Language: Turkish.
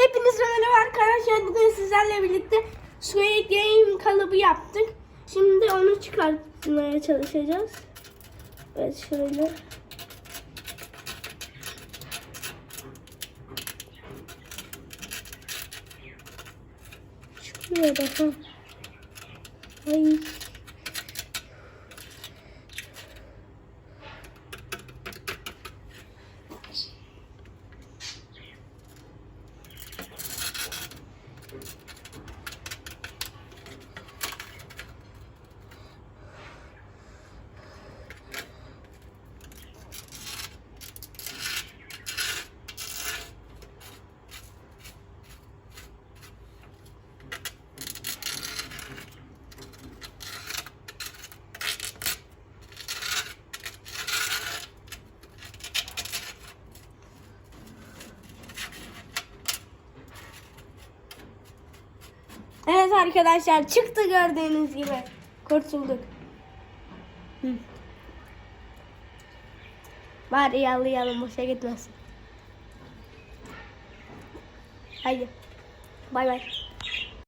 Hepinize merhaba arkadaşlar. Bugün sizlerle birlikte Squid Game kalıbı yaptık. Şimdi onu çıkartmaya çalışacağız. Evet şöyle. Çıkmıyor daha. Ay. Evet arkadaşlar çıktı gördüğünüz gibi. Kurtulduk. Hı. Bari yalayalım boşa gitmesin. Haydi. Bay bay.